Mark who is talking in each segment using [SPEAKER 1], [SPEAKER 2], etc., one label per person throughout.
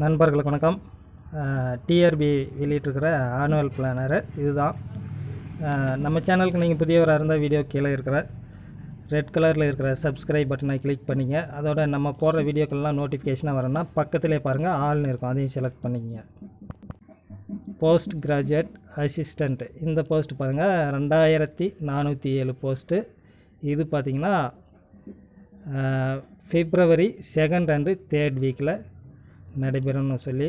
[SPEAKER 1] நண்பர்களுக்கு வணக்கம். TRP வெளியிட்டிருக்கிற annual planner இதுதான். நம்ம சேனலுக்கு நீங்கள் புதியவராக இருந்தால் வீடியோ கீழே இருக்கிற ரெட் கலரில் இருக்கிற சப்ஸ்கிரைப் பட்டனை கிளிக் பண்ணிங்க. அதோட நம்ம போடுற வீடியோக்கள்லாம் நோட்டிஃபிகேஷனாக வரேன்னா பக்கத்திலே பாருங்கள் ஆள்னு இருக்கும். அதையும் செலக்ட் பண்ணிக்கங்க. போஸ்ட் கிராஜுவேட் அசிஸ்டண்ட் இந்த போஸ்ட் பாருங்கள் ரெண்டாயிரத்தி நானூற்றி ஏழு போஸ்ட்டு இது பார்த்திங்கன்னா ஃபிப்ரவரி செகண்ட் அண்டு தேர்ட் வீக்கில் நடைபெறும்னு சொல்லி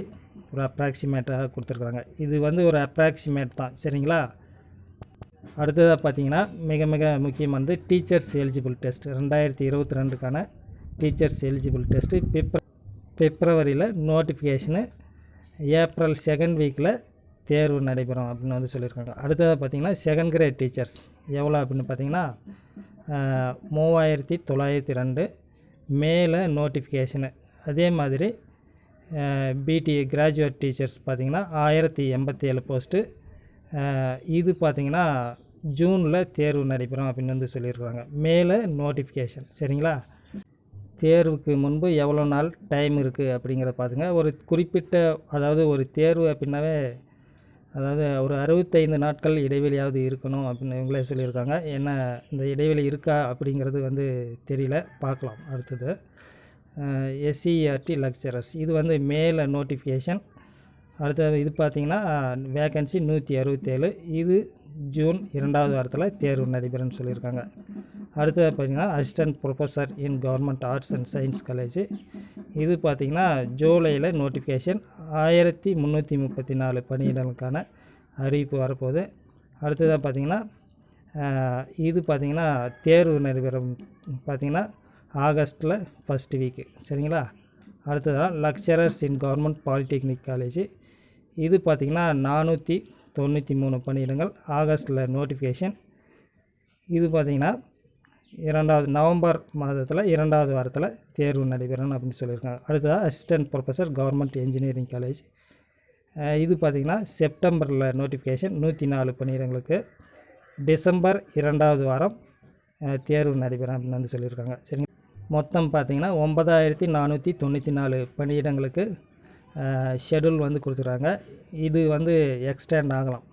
[SPEAKER 1] ஒரு அப்ராக்சிமேட்டாக கொடுத்துருக்குறாங்க. இது வந்து ஒரு அப்ராக்சிமேட் தான். சரிங்களா? அடுத்ததாக பார்த்தீங்கன்னா மிக மிக முக்கியம் வந்து டீச்சர்ஸ் எலிஜிபிள் டெஸ்ட் ரெண்டாயிரத்தி இருபத்தி ரெண்டுக்கான டீச்சர்ஸ் எலிஜிபிள் டெஸ்ட்டு பிப்ர பிப்ரவரியில் நோட்டிஃபிகேஷனு ஏப்ரல் செகண்ட் வீக்கில் தேர்வு நடைபெறும் அப்படின்னு வந்து சொல்லியிருக்காங்க. அடுத்ததாக பார்த்தீங்கன்னா செகண்ட் கிரேட் டீச்சர்ஸ் எவ்வளோ அப்படின்னு பார்த்தீங்கன்னா மூவாயிரத்தி தொள்ளாயிரத்தி ரெண்டு மேலே நோட்டிஃபிகேஷனு அதே மாதிரி பிடி கிராஜுவேட் டீச்சர்ஸ் பார்த்திங்கன்னா ஆயிரத்தி எண்பத்தி ஏழு போஸ்ட்டு இது பார்த்திங்கன்னா ஜூனில் தேர்வு நடைபெறும் அப்படின்னு வந்து சொல்லியிருக்கிறாங்க. மேலே நோட்டிஃபிகேஷன் சரிங்களா? தேர்வுக்கு முன்பு எவ்வளோ நாள் டைம் இருக்குது அப்படிங்கிறத பார்த்துங்க ஒரு குறிப்பிட்ட அதாவது ஒரு தேர்வு அப்படின்னாவே அதாவது ஒரு அறுபத்தைந்து நாட்கள் இடைவெளியாவது இருக்கணும் அப்படின்னு இவங்களே சொல்லியிருக்காங்க. என்ன இந்த இடைவெளி இருக்கா அப்படிங்கிறது வந்து தெரியல. பார்க்கலாம் அடுத்தது. எஸ்சிஆர்டி லெக்சரர்ஸ் இது வந்து மேலே நோட்டிஃபிகேஷன் அடுத்தது இது பார்த்திங்கன்னா வேகன்சி நூற்றி அறுபத்தேழு. இது ஜூன் இரண்டாவது வாரத்தில் தேர்வு நடைபெறும்னு சொல்லியிருக்காங்க. அடுத்தது பார்த்தீங்கன்னா assistant professor in government arts and science college இது பார்த்தீங்கன்னா ஜூலையில் நோட்டிஃபிகேஷன் ஆயிரத்தி முந்நூற்றி முப்பத்தி நாலு பணியிடங்களுக்கான அறிவிப்பு வரப்போகுது. அடுத்ததாக பார்த்தீங்கன்னா இது பார்த்திங்கன்னா தேர்வு நடைபெறும் பார்த்தீங்கன்னா ஆகஸ்ட்டில் ஃபஸ்ட் வீக்கு சரிங்களா? அடுத்ததாக lecturers in government polytechnic college. இது பார்த்திங்கன்னா நானூற்றி தொண்ணூற்றி மூணு பணியிடங்கள் ஆகஸ்ட்டில் நோட்டிஃபிகேஷன் இது பார்த்திங்கன்னா இரண்டாவது நவம்பர் மாதத்தில் இரண்டாவது வாரத்தில் தேர்வு நடைபெறும் அப்படின்னு சொல்லியிருக்காங்க. அடுத்ததாக assistant professor government engineering college இது பார்த்திங்கன்னா செப்டம்பரில் நோட்டிஃபிகேஷன் நூற்றி நாலு பணியிடங்களுக்கு. டிசம்பர் இரண்டாவது வாரம் தேர்வு நடைபெறும் அப்படின்னு வந்து சொல்லியிருக்காங்க. சரிங்க மொத்தம் பார்த்திங்கன்னா ஒன்பதாயிரத்தி நானூற்றி தொண்ணூற்றி நாலு பணியிடங்களுக்கு ஷெடியூல் வந்து கொடுத்துருக்காங்க. இது வந்து எக்ஸ்டெண்ட் ஆகலாம்.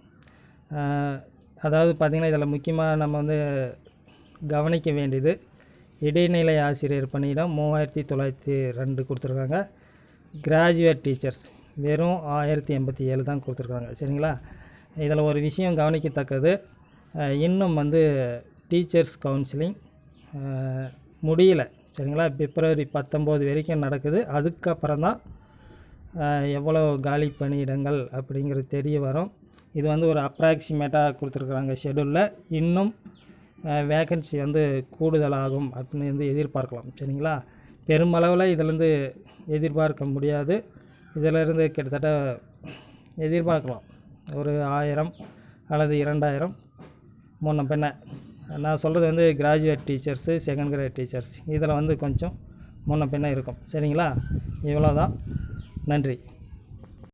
[SPEAKER 1] அதாவது பார்த்திங்கன்னா இதில் முக்கியமாக நம்ம வந்து கவனிக்க வேண்டியது இடைநிலை ஆசிரியர் பணியிடம் மூவாயிரத்தி தொள்ளாயிரத்தி ரெண்டு கொடுத்துருக்காங்க. கிராஜுவேட் டீச்சர்ஸ் வெறும் ஆயிரத்தி எண்பத்தி ஏழு தான் கொடுத்துருக்காங்க. சரிங்களா? இதில் ஒரு விஷயம் கவனிக்கத்தக்கது இன்னும் வந்து டீச்சர்ஸ் கவுன்சிலிங் முடியல. சரிங்களா? பிப்ரவரி பத்தொம்போது வரைக்கும் நடக்குது. அதுக்கப்புறம் தான் எவ்வளோ காலி பணியிடங்கள் அப்படிங்கிறது தெரிய வரும். இது வந்து ஒரு அப்ராக்சிமேட்டாக கொடுத்துருக்குறாங்க ஷெடியூலில் இன்னும் வேகன்சி வந்து கூடுதலாகும் அப்படின்னு வந்து எதிர்பார்க்கலாம். சரிங்களா? பெருமளவில் இதிலேருந்து எதிர்பார்க்க முடியாது. இதிலிருந்து கிட்டத்தட்ட எதிர்பார்க்கலாம். ஒரு ஆயிரம் அல்லது இரண்டாயிரம். முன்ன பின்ன. நான் சொல்கிறது வந்து graduate teachers second grade teachers இதில் வந்து கொஞ்சம் முன்ன பின்ன இருக்கும். சரிங்களா? இவ்வளோ தான் நன்றி.